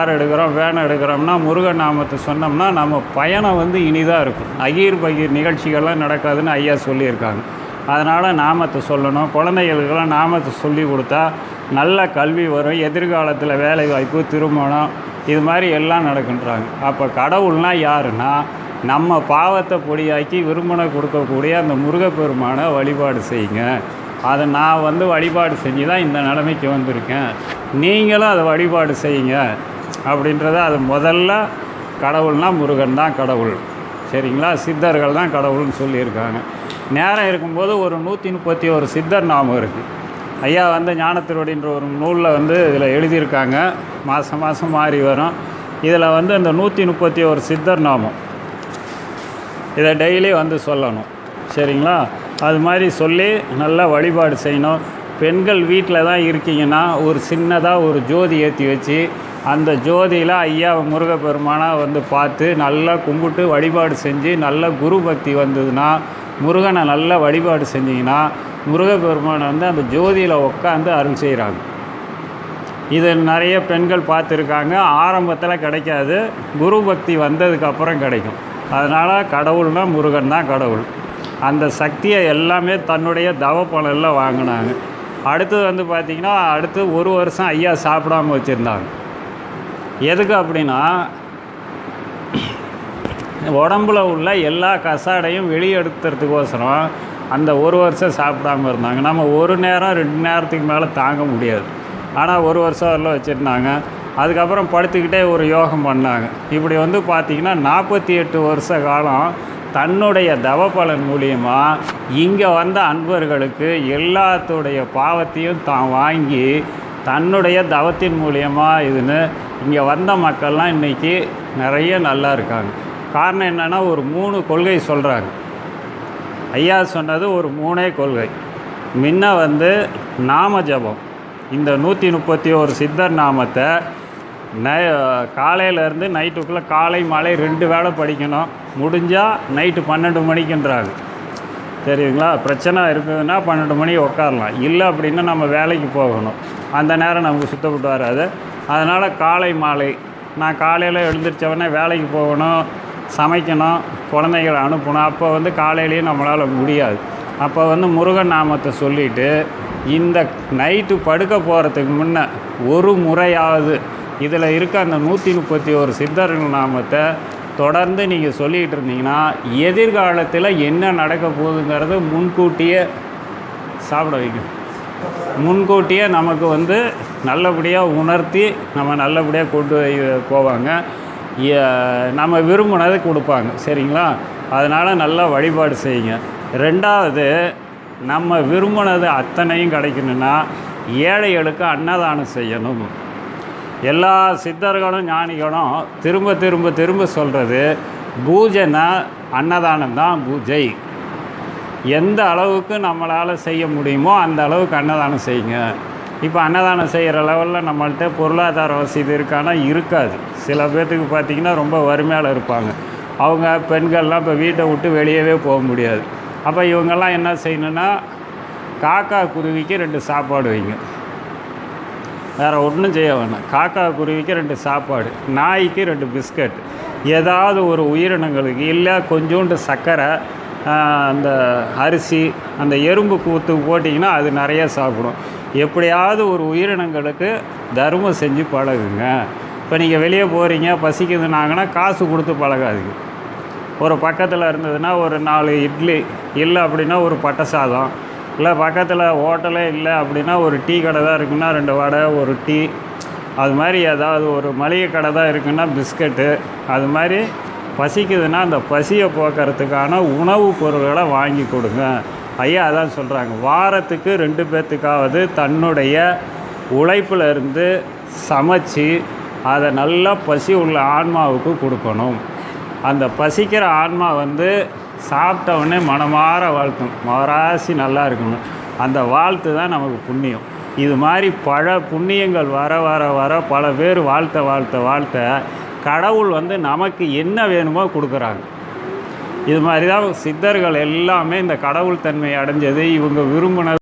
Car எடுக்கிறோம் van எடுக்கிறோம்னா Murugan நாமத்தை சொன்னோம்னா நம்ம பயணம் வந்து இனிதாக இருக்கும். அகீர் பகீர் நிகழ்ச்சிகள்லாம் நடக்காதுன்னு ஐயா சொல்லியிருக்காங்க. அதனால் நாமத்தை சொல்லணும். குழந்தைகளுக்கெல்லாம் நாமத்தை சொல்லி கொடுத்தா நல்ல கல்வி வரும். எதிர்காலத்தில் வேலை வாய்ப்பு திருமணம் இது மாதிரி எல்லாம் நடக்குன்றாங்க. அப்போ கடவுள்னா யாருன்னா நம்ம பாவத்தை பொடியாக்கி விரும்பின கொடுக்கக்கூடிய அந்த முருகப்பெருமானை வழிபாடு செய்யுங்க. அதை நான் வந்து வழிபாடு செஞ்சு தான் இந்த நிலைமைக்கு வந்திருக்கேன். நீங்களும் அதை வழிபாடு செய்யுங்க. அப்படின்றத அது முதல்ல கடவுள்னா முருகன் தான் கடவுள். சரிங்களா? சித்தர்கள் தான் கடவுள்னு சொல்லியிருக்காங்க. நேரம் இருக்கும்போது ஒரு நூற்றி முப்பத்தி ஒரு சித்தர் நாமம் இருக்குது ஐயா வந்து ஞானத்திருவடின்ற ஒரு நூலில் வந்து இதில் எழுதியிருக்காங்க. மாதம் மாதம் மாறி வரும். இதில் வந்து இந்த நூற்றி முப்பத்தி ஒரு சித்தர் நாமம். இதை டெய்லி வந்து சொல்லணும். சரிங்களா? அது மாதிரி சொல்லி நல்லா வழிபாடு செய்யணும். பெண்கள் வீட்டில் தான் இருக்கீங்கன்னா ஒரு சின்னதாக ஒரு ஜோதி ஏற்றி வச்சு அந்த ஜோதியில் ஐயா முருகப்பெருமானை வந்து பார்த்து நல்லா கும்பிட்டு வழிபாடு செஞ்சு நல்ல குரு பக்தி வந்ததுன்னா முருகனை நல்லா வழிபாடு செஞ்சிங்கன்னா முருகப்பெருமானை வந்து அந்த ஜோதியில் உட்காந்து அருள் செய்கிறாங்க இது நிறைய பெண்கள் பார்த்துருக்காங்க. ஆரம்பத்தில் கிடைக்காது. குரு பக்தி வந்ததுக்கப்புறம் கிடைக்கும். அதனால் கடவுள்னா முருகன் தான் கடவுள். அந்த சக்தியை எல்லாமே தன்னுடைய தவ பலனில் வாங்கினாங்க. அடுத்தது வந்து பார்த்திங்கன்னா அடுத்து ஒரு வருஷம் ஐயா சாப்பிடாம வச்சுருந்தாங்க. எதுக்கு அப்படின்னா உடம்புல உள்ள எல்லா கசாடையும் வெளியெடுத்துறதுக்கோசரம் அந்த ஒரு வருஷம் சாப்பிடாம இருந்தாங்க. நம்ம ஒரு நேரம் ரெண்டு நேரத்துக்கு மேலே தாங்க முடியாது. ஆனால் ஒரு வருஷம் வரல வச்சுருந்தாங்க. அதுக்கப்புறம் படுத்துக்கிட்டே ஒரு யோகம் பண்ணாங்க. இப்படி வந்து பார்த்திங்கன்னா நாற்பத்தி எட்டு வருஷ காலம் தன்னுடைய தவ பலன் மூலியமாக இங்கே வந்த அன்பர்களுக்கு எல்லாத்துடைய பாவத்தையும் தான் வாங்கி தன்னுடைய தவத்தின் மூலியமாக இதுன்னு இங்கே வந்த மக்கள்லாம் இன்றைக்கி நிறைய நல்லா இருக்காங்க. காரணம் என்னென்னா ஒரு மூணு கொள்கை சொல்கிறாங்க ஐயா சொன்னது ஒரு மூணே கொள்கை. முன்ன வந்து நாம ஜபம். இந்த நூற்றி முப்பத்தி ஒரு சித்தர் நாமத்தை நை காலையிலேருந்து நைட்டுக்குள்ளே காலை மாலை ரெண்டு வேளை படிக்கணும். முடிஞ்சால் நைட்டு பன்னெண்டு மணிக்குன்றாங்க. சரிங்களா பிரச்சனை இருக்குதுன்னா பன்னெண்டு மணி உட்காரலாம். இல்லை அப்படின்னா நம்ம வேலைக்கு போகணும். அந்த நேரம் நமக்கு சுத்தப்பட்டு வராது. அதனால் காலை மாலை. நான் காலையில் எழுந்திரிச்சவொடனே வேலைக்கு போகணும் சமைக்கணும் குழந்தைகளை அனுப்பணும். அப்போ வந்து காலையிலேயே நம்மளால் முடியாது. அப்போ வந்து முருகன் நாமத்தை சொல்லிவிட்டு இந்த நைட்டு படுக்க போகிறதுக்கு முன்ன ஒரு முறையாவது இதில் இருக்க அந்த நூற்றி முப்பத்தி ஒரு சித்தர்கள் நாமத்தை தொடர்ந்து நீங்கள் சொல்லிகிட்டு இருந்தீங்கன்னா எதிர்காலத்தில் என்ன நடக்க போகுதுங்கிறது முன்கூட்டியே சாப்பிட வைக்கும் முன்கூட்டியே நமக்கு வந்து நல்லபடியாக உணர்த்தி நம்ம நல்லபடியாக கொண்டு போய் போவாங்க. நம்ம விரும்பினதை கொடுப்பாங்க. சரிங்களா? அதனால் நல்லா வழிபாடு செய்யுங்க. ரெண்டாவது நம்ம விரும்பினது அத்தனையும் கிடைக்கணுன்னா ஏழைகளுக்கு அன்னதானம் செய்யணும். எல்லா சித்தர்களும் ஞானிகளும் திரும்ப திரும்ப திரும்ப சொல்கிறது பூஜைனா அன்னதானம் தான் பூஜை. எந்த அளவுக்கு நம்மளால் செய்ய முடியுமோ அந்த அளவுக்கு அன்னதானம் செய்யுங்க. இப்போ அன்னதானம் செய்கிற லெவலில் நம்மள்ட்ட பொருளாதார வசதி இருக்கானா? இருக்காது. சில பேர்த்துக்கு பார்த்திங்கன்னா ரொம்ப வறுமையால் இருப்பாங்க. அவங்க பெண்கள்லாம் இப்போ வீட்டை விட்டு வெளியவே போக முடியாது. அப்போ இவங்கெல்லாம் என்ன செய்யணுன்னா காக்கா குருவிக்கு ரெண்டு சாப்பாடு வைங்க. வேறு ஒன்றும் செய்ய வேணாம். காக்கா குருவிக்கு ரெண்டு சாப்பாடு நாய்க்கு ரெண்டு பிஸ்கட். ஏதாவது ஒரு உயிரினங்களுக்கு இல்லை கொஞ்சோண்டு சர்க்கரை அந்த அரிசி அந்த எறும்பு கூத்து போட்டிங்கன்னா அது நிறைய சாப்பிடும். எப்படியாவது ஒரு உயிரினங்களுக்கு தர்மம் செஞ்சு பழகுங்க. இப்போ நீங்கள் வெளியே போகிறீங்க பசிக்குதுனாங்கன்னா காசு கொடுத்து பழகாதுங்க. ஒரு பக்கத்தில் இருந்ததுன்னா ஒரு நாலு இட்லி இல்லை அப்படின்னா ஒரு பட்டை சாதம் இல்லை பக்கத்தில் ஹோட்டலே இல்லை அப்படின்னா ஒரு டீ கடை தான் இருக்குன்னா ரெண்டு வடை ஒரு டீ. அது மாதிரி ஏதாவது ஒரு மளிகை கடை தான் இருக்குன்னா பிஸ்கட்டு. அது மாதிரி பசிக்குதுன்னா அந்த பசியை போக்குறதுக்கான உணவுப் பொருள்களை வாங்கி கொடுங்க. ஐயா அதான் சொல்கிறாங்க வாரத்துக்கு ரெண்டு பேர்த்துக்காவது தன்னுடைய உழைப்பிலிருந்து சமைச்சு அதை நல்லா பசி உள்ள ஆன்மாவுக்கு கொடுக்கணும். அந்த பசிக்கிற ஆன்மா வந்து சாப்பிட்ட உடனே மனமாற வாழ்த்தும் மராசி நல்லா இருக்கணும். அந்த வாழ்த்து தான் நமக்கு புண்ணியம். இது மாதிரி பல புண்ணியங்கள் வர வர வர பல பேர் வாழ்த்த வாழ்த்த வாழ்த்த கடவுள் வந்து நமக்கு என்ன வேணுமோ கொடுக்குறாங்க. இது மாதிரி தான் சித்தர்கள் எல்லாமே இந்த கடவுள் தன்மை அடைஞ்சது இவங்க விரும்பின